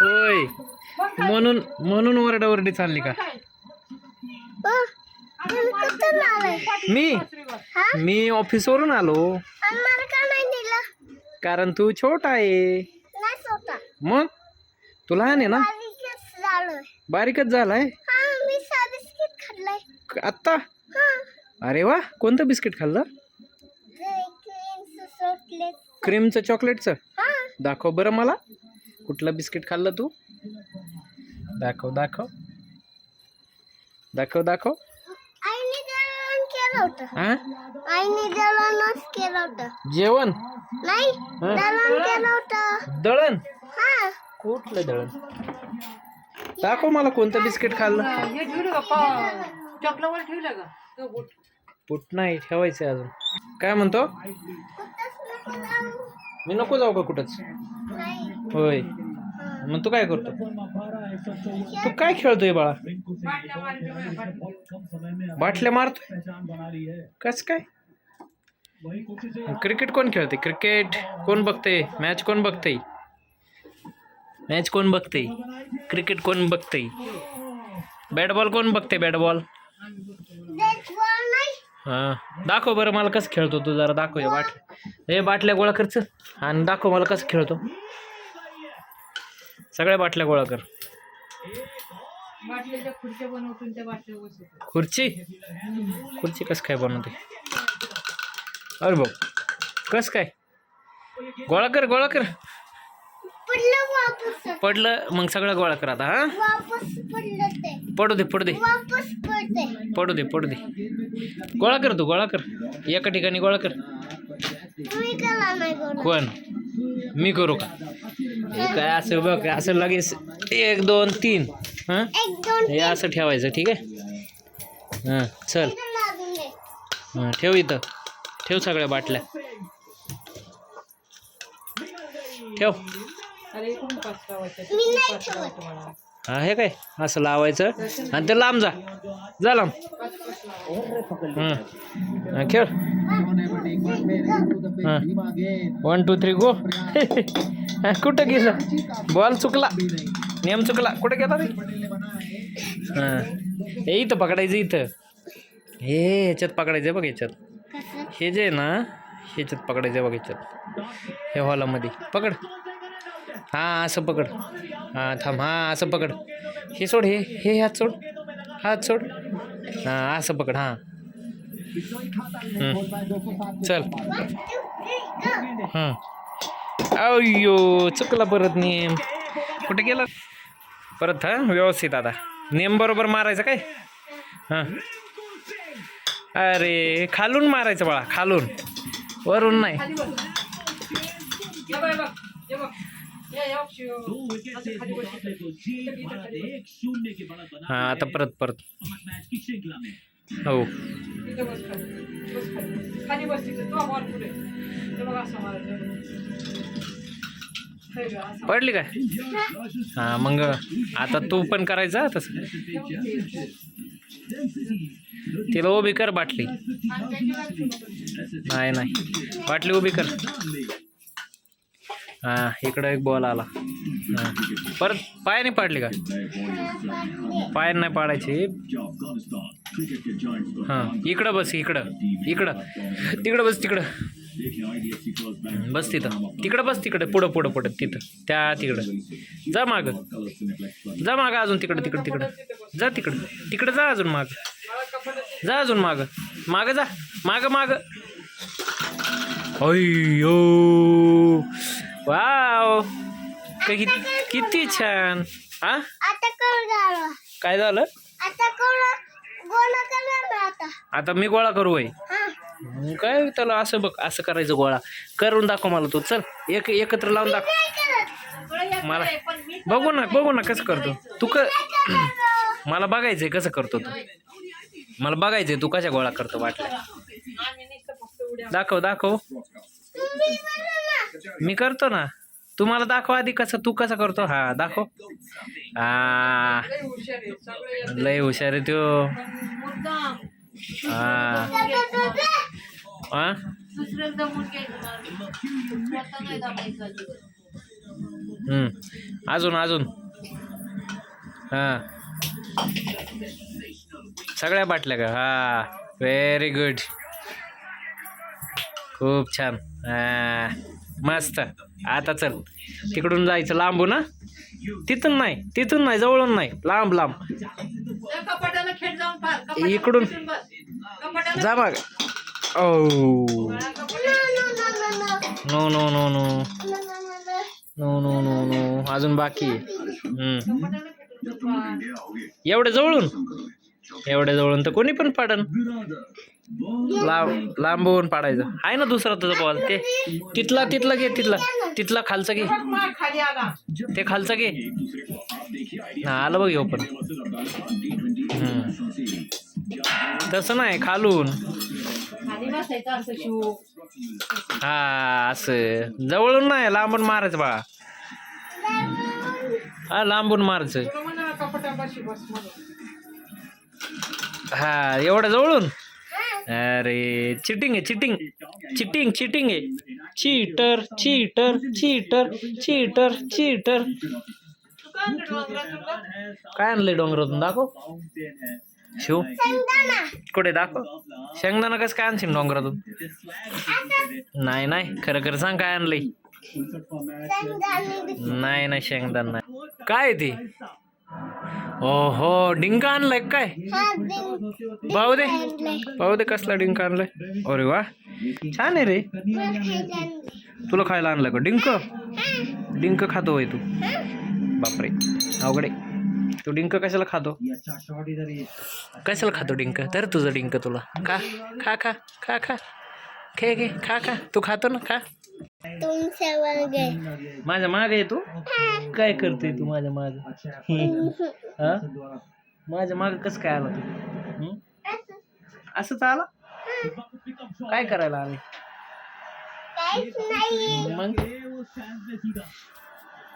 होय मग काय? म्हणून म्हणून ओरडाओरडी चालली का काय? मी मी ऑफिसवरून आलो मला का नाही दिलं कारण तू छोटा आहे नाही स्वतः मग? तू लहान आहे ना? बारीकच झालोय. हा आत्ता? हा. अरे वा कोणतं बिस्किट खाल्लं? क्रीमचं चॉकलेट क्रीमचं चॉकलेटचं? हा. दाखव बरं मला. कुठलं बिस्किट खाल्लं तू? दाखव दाखव. दाखव दाखव. जेवण नाही. जळण केलं होतं. दळण? कुठलं दळण? दाखव मला कोणतं बिस्किट खाल्लं. हे ठेवलं का चॉकलावर ठेवलं का? तो बोट. पुट नाही ठेवायचं अजून. काय म्हणतो? मी नको जाऊ का कुठंच? नाही होय. मग तू काय करतो? तू काय खेळतोय बाळा. बाटल्या मारतोय? कस काय? क्रिकेट कोण खेळते क्रिकेट कोण बघते मॅच कोण बघते मॅच कोण बघते? क्रिकेट कोण बघते? बॅट बॉल कोण बघते बॅट बॉल? हा. हां दाखव बरं मला कसं खेळतो तू जरा दाखव या बाट. हे बाटल्या गोळा करच आणि दाखव मला कसं खेळतो. सगळ्या बाटल्या गोळा कर. खुर्ची? खुर्ची कसं काय बनवते? अरे भाऊ कस काय? गोळा कर गोळा कर. पडलं वापस. पडलं मग सगळं गोळा कर आता हा? वापस पडलं ते. पडू दे पडू दे. वापस पडते. पडू दे पडू दे. गोळा कर तू गोळा कर. एका ठिकाणी गोळा कर. तुम्ही कला नाही करू. कोण? मी करू का? हे काय असं बघ असं लगेच एक दोन तीन हां? एक दोन हे असं ठेवायचं ठीक आहे? हां चल. तीन लागून दे. हां ठेव इथं. ठेव सगळ्या बाटल्या. ठेव. हा हे काय? असं लावायचं. आणि ते लांब जा. जा लांब. हं. खेळ. हां. वन टू थ्री गो कुठं गेलं? बॉल चुकला. नियम चुकला. कुठं गेला रे? हां. हे इथं पकडायचं इथं. हे ह्याच्यात पकडायचं बघ ह्याच्यात. हे जे आहे ना ह्याच्यात पकडायचं बघ ह्याच्यात. हे हॉलामध्ये पकड. हां असं पकड. हां थांब. हां असं पकड. हे सोड हे हे हात सोड. हात सोड. हां असं पकड हां. चल. हां अय्यो चुकला परत नेम. कुठे गेला? परत हां व्यवस्थित आता. नेम बरोबर मारायचं काय? हां. अरे खालून मारायचं बाळा खालून. वरून नाही. हे हां आता परत परत. हो. पडली काय? हां मग आता तू पण करायचा तसं. तिला उभी कर बाटली. नाही नाही. बाटली उभी कर. हा इकडं एक बॉल आला. परत परत नाही पाडली का? पाय नाही पाडायची. हां इकडं बस इकडं इकडं. तिकडं बस तिकडं. बस तिथं. तिकडं बस तिकडं. पुढं पुढं पुढं तिथं. त्या तिकडं. जा माग. जा मागं अजून तिकडं तिकडं तिकडं. जा तिकडं. तिकडं जा अजून माग. जा अजून माग. माग जा. माग माग. अय्यो. वाव. कि- किती छान. हा? आता झालं काय झालं? आता करणार आता. आता मी गोळा करू वय हा. काय त्याला असं बघ असं करायचं गोळा. करून दाखव मला तू. चल एक एकत्र लावून दाखव. मला बघू ना बघू ना कसं करतो. तू क मला बघायचंय कसं करतो तू. मला बघायचंय तू कशा गोळा करतो वाटलं. दाखव दाखव. मी करतो ना. तुम्हाला दाखव आधी कसं तू कसं करतो? हा दाखव. हा लय हुशार आहे सगळे हा हा अजून अजून. हा. सगळ्या बाटल्या का? हा. व्हेरी गुड खूप छान. हा मस्त. आता चल. तिकडून जायचं लांबू ना तिथून नाही तिथून नाही जवळून नाही. लांब लांब. इकडून. जा मग. ओ no no no no. No no no no. अजून बाकी. एवढ्या जवळून? एवढ्या जवळून तर कोणी पण पाडन. लांब लांबवून पाडायचं. आहे ना दुसरा तुझा बॉल ते तिथला तिथला घे तिथला. तिथला खालचा घे. ते खालचा घे. हा आलं बघ ह्यो पण हम्म. तसं नाही खालून. हा असं. जवळून नाही लांबून मारायचं बाळा हा लांबून मारायचं. हा एवढ्या जवळून? अरे चिटिंग आहे चिटिंग चिटिंग चिटिंग आहे. Cheater cheater cheater cheater cheater काय आणलंय डोंगरातून? दाखव. शिव. कुठे दाखव. शेंगदाणा कसं काय आणशील डोंगरातून? नाही नाही. खरं खरं सांग काय आणलंय. नाही नाही शेंगदाणा काय ते? ओहो डिंक आणलाय काय? हा. पाहू दे. पाहू दे कसला डिंक आणलाय. अरे वा. छान आहे रे. मला खायला आणलंय. तुला खायला आणलं का? डिंक? डिंक खातो होय तू. हा. बापरे. अवघडे तू डिंक कशाला खातो? कशाला खातो डिंक? तर तुझं डिंक तुला. खा खा खा खा खा. खे घे खा खा. तू खातो ना खा. तुमच्या वर्गे माझ्या मागे आहे तू? काय करतोय तू माझ्या माग? माझ्या माग कसं काय आला तू? असंच आला? काय करायला आले मग?